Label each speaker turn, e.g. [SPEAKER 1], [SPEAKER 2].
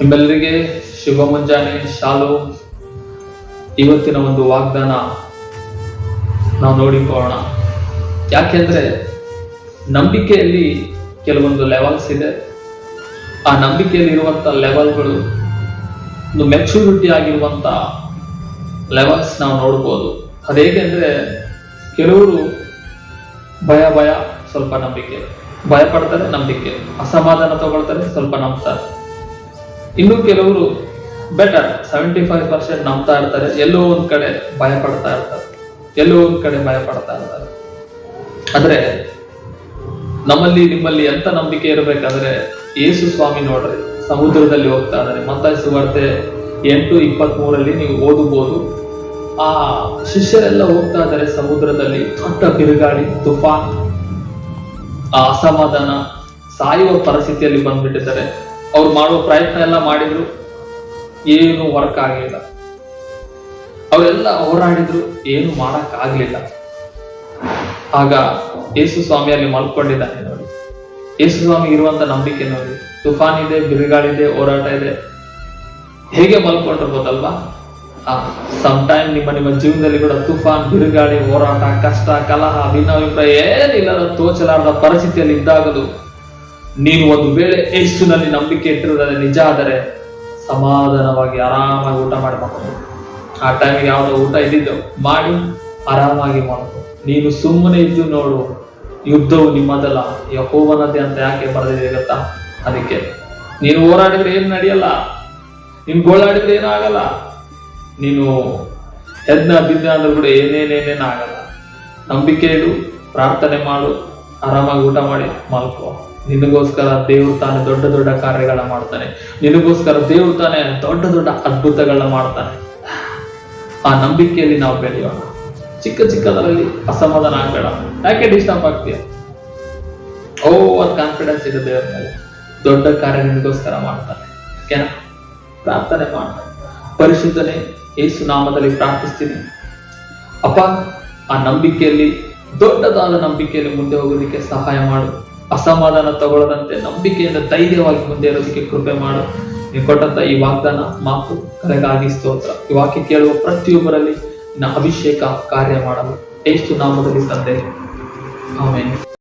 [SPEAKER 1] ನಿಮ್ಮೆಲ್ಲರಿಗೆ ಶುಭ ಮುಂಜಾನೆ, ಶಾಲು. ಇವತ್ತಿನ ಒಂದು ವಾಗ್ದಾನ ನಾವು ನೋಡಿಕೊಳ್ಳೋಣ. ಯಾಕೆಂದ್ರೆ ನಂಬಿಕೆಯಲ್ಲಿ ಕೆಲವೊಂದು ಲೆವೆಲ್ಸ್ ಇದೆ. ಆ ನಂಬಿಕೆಯಲ್ಲಿ ಇರುವಂತ ಲೆವೆಲ್ಗಳು ಒಂದು ಮೆಚುರಿಟಿ ಆಗಿರುವಂತ ಲೆವೆಲ್ಸ್ ನಾವು ನೋಡ್ಬೋದು. ಅದೇಕೆಂದ್ರೆ ಕೆಲವರು ಭಯ ಭಯ, ಸ್ವಲ್ಪ ನಂಬಿಕೆ. ಭಯ ಪಡ್ತಾರೆ ನಂಬಿಕೆ. ಅಸಮಾಧಾನ ತಗೊಳ್ತಾರೆ, ಸ್ವಲ್ಪ ನಂಬ್ತಾರೆ. ಇನ್ನು ಕೆಲವರು ಬೆಟರ್ ಸೆವೆಂಟಿ ಫೈವ್ ಪರ್ಸೆಂಟ್ ನಂಬ್ತಾ ಇರ್ತಾರೆ. ಎಲ್ಲೋ ಒಂದ್ ಕಡೆ ಭಯ ಪಡ್ತಾ ಇರ್ತಾರೆ. ಎಲ್ಲೋ ಒಂದ್ ಕಡೆ ಭಯ ಪಡ್ತಾ ಇರ್ತಾರೆ. ಆದ್ರೆ ನಮ್ಮಲ್ಲಿ, ನಿಮ್ಮಲ್ಲಿ ಎಂತ ನಂಬಿಕೆ ಇರಬೇಕಾದ್ರೆ ಯೇಸು ಸ್ವಾಮಿ ನೋಡ್ರಿ, ಸಮುದ್ರದಲ್ಲಿ ಹೋಗ್ತಾ ಇದ್ದಾರೆ ಮತ್ತಾಯ ಸುವಾರ್ತೆ ಎಂಟು ಇಪ್ಪತ್ತ್ ಮೂರಲ್ಲಿ ನೀವು ಓದಬಹುದು ಆ ಶಿಷ್ಯರೆಲ್ಲ ಹೋಗ್ತಾ ಇದ್ದಾರೆ ಸಮುದ್ರದಲ್ಲಿ. ದೊಡ್ಡ ಬಿರುಗಾಳಿ ತುಫಾನ್ ಆ ಅಸಮಾಧಾನ, ಸಾಯುವ ಪರಿಸ್ಥಿತಿಯಲ್ಲಿ ಬಂದ್ಬಿಟ್ಟಿದ್ದಾರೆ. ಅವ್ರು ಮಾಡುವ ಪ್ರಯತ್ನ ಎಲ್ಲ ಮಾಡಿದ್ರು. ಏನು ವರ್ಕ್ ಆಗಲಿಲ್ಲ ಅವರೆಲ್ಲ ಹೋರಾಡಿದ್ರು, ಏನು ಮಾಡಕ್ ಆಗ್ಲಿಲ್ಲ. ಆಗ ಯೇಸು ಸ್ವಾಮಿ ಅಲ್ಲಿ ಮಲ್ಕೊಂಡಿದ್ದಾನೆ ನೋಡಿ. ಯೇಸು ಸ್ವಾಮಿ ಇರುವಂತ ನಂಬಿಕೆ ನೋಡಿ. ತುಫಾನ್ ಇದೆ ಬಿರುಗಾಳಿದೆ ಹೋರಾಟ ಇದೆ. ಹೇಗೆ ಮಲ್ಕೊಂಡಿರ್ಬೋದಲ್ವಾ ಸಮ್ ಟೈಮ್ ನಿಮ್ಮ ನಿಮ್ಮ ಜೀವನದಲ್ಲಿ ಕೂಡ ತುಫಾನ್, ಬಿರುಗಾಳಿ, ಹೋರಾಟ, ಕಷ್ಟ, ಕಲಹ ಭಿನ್ನಾಭಿಪ್ರಾಯ ಏನಿಲ್ಲ ತೋಚಲಾರದ ಪರಿಸ್ಥಿತಿಯಲ್ಲಿ ಇದ್ದಾಗಲೂ ನೀನು ಒಂದು ವೇಳೆ ಯೇಸುನಲ್ಲಿ ನಂಬಿಕೆ ಇಟ್ಟಿರುವುದಾದ್ರೆ ನಿಜ ಆದರೆ ಸಮಾಧಾನವಾಗಿ ಆರಾಮಾಗಿ ಊಟ ಮಾಡಿ ಮಕ್ಕಳು ಆ ಟೈಮಿಗೆ ಯಾವುದೋ ಊಟ ಇದ್ದಿದ್ದು ಮಾಡಿ ಆರಾಮಾಗಿ ಮಾಡ್ಕೊ ನೀನು ಸುಮ್ಮನೆ ಇದ್ದು ನೋಡು, ಯುದ್ಧವು ನಿಮ್ಮದಲ್ಲ. ಯಹೋವನದೇ ಅಂತ ಯಾಕೆ ಬರೆದಿದೆ ಗೊತ್ತಾ? ಅದಕ್ಕೆ ನೀನು ಹೋರಾಡಿದ್ರೆ ಏನು ನಡೆಯಲ್ಲ? ನೀನು ಗೋಳಾಡಿದ್ರೆ ಏನಾಗಲ್ಲ ನೀನು ಎದ್ನ ಬಿದ್ದ ಅಂದ್ರೆ ಕೂಡ ಏನೇನೇನೇನು ಆಗಲ್ಲ. ನಂಬಿಕೆ ಇಡು, ಪ್ರಾರ್ಥನೆ ಮಾಡು, ಆರಾಮಾಗಿ ಊಟ ಮಾಡಿ ಮಲ್ಕೋ. ನಿನಗೋಸ್ಕರ ದೇವ್ರು ತಾನೆ ದೊಡ್ಡ ದೊಡ್ಡ ಕಾರ್ಯಗಳನ್ನ ಮಾಡ್ತಾನೆ. ನಿನಗೋಸ್ಕರ ದೇವ್ರು ತಾನೆ ದೊಡ್ಡ ದೊಡ್ಡ ಅದ್ಭುತಗಳನ್ನ ಮಾಡ್ತಾನೆ. ಆ ನಂಬಿಕೆಯಲ್ಲಿ ನಾವು ಬೆಳೆಯೋಣ. ಚಿಕ್ಕ ಚಿಕ್ಕದರಲ್ಲಿ ಅಸಮಾಧಾನ ಆಗಬೇಡ. ಯಾಕೆ ಡಿಸ್ಟರ್ಬ್ ಆಗ್ತೀಯ? ಓವರ್ ಕಾನ್ಫಿಡೆನ್ಸ್ ಇದೆ ದೇವ್ರ ಮೇಲೆ ದೊಡ್ಡ ಕಾರ್ಯ ನಿನಗೋಸ್ಕರ ಮಾಡ್ತಾನೆ. ಓಕೆನಾ ಪ್ರಾರ್ಥನೆ ಮಾಡ. ಪರಿಶುದ್ಧನೆ ಯೇಸು ನಾಮದಲ್ಲಿ ಪ್ರಾರ್ಥಿಸ್ತೀನಿ. ಅಪ್ಪ, ಆ ನಂಬಿಕೆಯಲ್ಲಿ, ದೊಡ್ಡದಾದ ನಂಬಿಕೆಯಲ್ಲಿ ಮುಂದೆ ಹೋಗೋದಕ್ಕೆ ಸಹಾಯ ಮಾಡು. ಅಸಮಾಧಾನ ತಗೊಳ್ಳದಂತೆ ನಂಬಿಕೆಯಿಂದ ಧೈರ್ಯವಾಗಿ ಮುಂದೆ ಇರೋದಕ್ಕೆ ಕೃಪೆ ಮಾಡು. ನೀವು ಕೊಟ್ಟಂತ ಈ ವಾಗ್ದಾನ ಮಾತು ಕರೆಗಾಗಿ ಸ್ತೋತ್ರ. ಈ ವಾಕ್ಯ ಕೇಳುವ ಪ್ರತಿಯೊಬ್ಬರಲ್ಲಿ ನ ಅಭಿಷೇಕ ಕಾರ್ಯ ಮಾಡಲು ಎಷ್ಟು ನಾಮದಲ್ಲಿ ತಂದೆ. ಆಮೇಲೆ